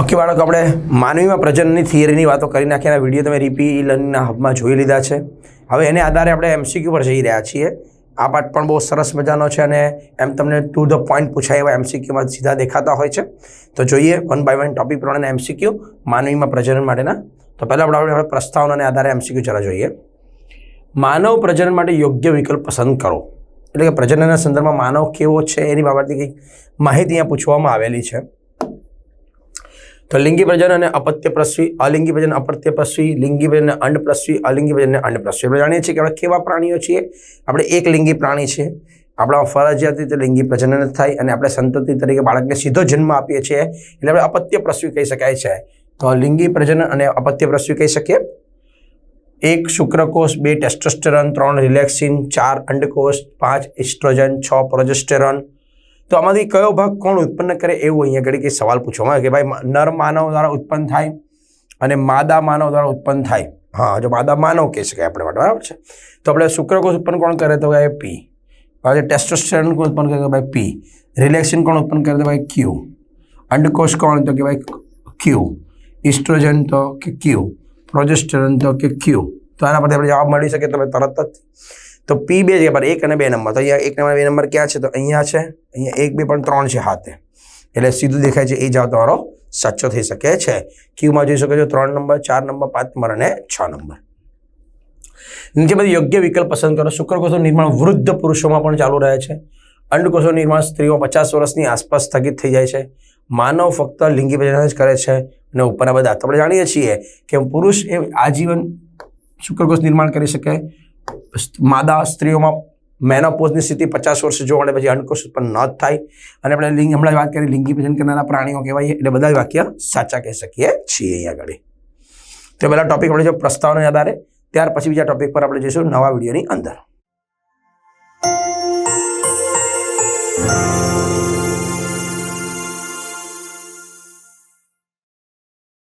Okay, બાળકો, આપણે માનવીમાં પ્રજનનની થિયરીની વાતો કરી નાખ્યા વીડિયો તમે રીપી લર્નિંગના હબમાં જોઈ લીધા છે. હવે એને આધારે આપણે એમસીક્યુ પર જઈ રહ્યા છીએ. આ પાઠ પણ બહુ સરસ મજાનો છે અને એમ તમને ટુ ધ પોઈન્ટ પૂછાય એવા એમસીક્યુમાં સીધા દેખાતા હોય છે. તો જોઈએ વન બાય વન ટોપિક પ્રમાણે એમસીક્યુ માનવીમાં પ્રજનન માટેના. તો પહેલાં આપણે આપણે પ્રસ્તાવનાને આધારે એમસીક્યુ જરા જોઈએ. માનવ પ્રજનન માટે યોગ્ય વિકલ્પ પસંદ કરો. એટલે કે પ્રજનનના સંદર્ભમાં માનવ કેવો છે એની બાબતે કંઈક માહિતી અહીંયા પૂછવામાં આવેલી છે. તો લિંગી પ્રજનન અને અપત્ય પ્રસવી, અલિંગી પ્રજન અપત્ય પ્રસવી, લિંગી પ્રજન અંડ પ્રસવી, અલિંગી પ્રજન અંડ પ્રસવી. આપણે જાણીએ છીએ કે આપણે કેવા પ્રાણીઓ છીએ? આપણે એક લિંગી પ્રાણી છે. આપણા ફરજિયાત રીતે લિંગી પ્રજનન થાય અને આપણે સંતતિ તરીકે બાળકને સીધો જન્મ આપીએ છીએ. એટલે આપણે અપત્ય પ્રસવી કહી શકાય છે. તો લિંગી પ્રજનન અને અપત્ય પ્રસવી કહી શકીએ? એક શુક્રકોષ, બે ટેસ્ટોસ્ટેરોન, ત્રણ રિલેક્સિન, ચાર અંડકોષ, પાંચ ઇસ્ટ્રોજન, છ પ્રોજેસ્ટેરોન તો આમાંથી કયો ભાગ કોણ ઉત્પન્ન કરે એવું અહીંયા ઘડી કે સવાલ પૂછવામાં આવે કે ભાઈ નર માનવ દ્વારા ઉત્પન્ન થાય અને માદા માનવ દ્વારા ઉત્પન્ન થાય. હા, જો માદા માનવ કહી શકાય આપણે માટે, બરાબર છે? તો આપણે શુક્રકોષ ઉત્પન્ન કોણ કરે તો ભાઈ, પી. હવે ટેસ્ટોસ્ટેરોન કોણ ઉત્પન્ન કરે તો ભાઈ, પી. રિલેક્સિન કોણ ઉત્પન્ન કરે તો ભાઈ, ક્યુ. અંડકોષ કોણ તો કે ભાઈ, ક્યુ. ઇસ્ટ્રોજન તો કે ક્યુ. પ્રોજેસ્ટરન તો કે ક્યુ. તો આના પરથી આપણે જવાબ મળી શકે તમે તરત જ તો પી બે જગ્યા એક અને બે નંબર. તો અહીંયા એક નંબર બે નંબર ક્યાં છે? તો અહીંયા છે, અહીંયા એક, બે, પણ ત્રણ છે હાથે. એટલે સીધું દેખાય છે, એ જવાબ તમારો સાચો થઈ શકે છે. ક્યુમાં જોઈ શકો છો, ત્રણ નંબર, ચાર નંબર, પાંચ નંબર અને છ નંબર. નીચે બધી યોગ્ય વિકલ્પ પસંદ કરો. શુક્રકોષો નિર્માણ વૃદ્ધ પુરુષોમાં પણ ચાલુ રહે છે. અંડકોષો નિર્માણ સ્ત્રીઓ પચાસ વર્ષની આસપાસ સ્થગિત થઈ જાય છે. માનવ ફક્ત લિંગી પ્રજનન જ કરે છે અને ઉપરના બધા. આપણે જાણીએ છીએ કે પુરુષ એ આજીવન શુક્રકોષ નિર્માણ કરી શકે. માદા સ્ત્રીઓમાં મેનોપોઝની સ્થિતિ પચાસ વર્ષ જોવા મળે પછી અંકુશ ઉત્પન્ન ન થાય. અને આપણે લિંગ, હમણાં વાત કરી લિંગી પ્રજનન કરનારા પ્રાણીઓ કહેવાય એટલે બધા વાક્ય સાચા કહી શકીએ છીએ અહીંયા આગળ. તો પહેલાં ટોપિક આપણે જો પ્રસ્તાવના આધારે ત્યાર પછી બીજા ટોપિક પર આપણે જઈશું નવા વિડીયોની અંદર.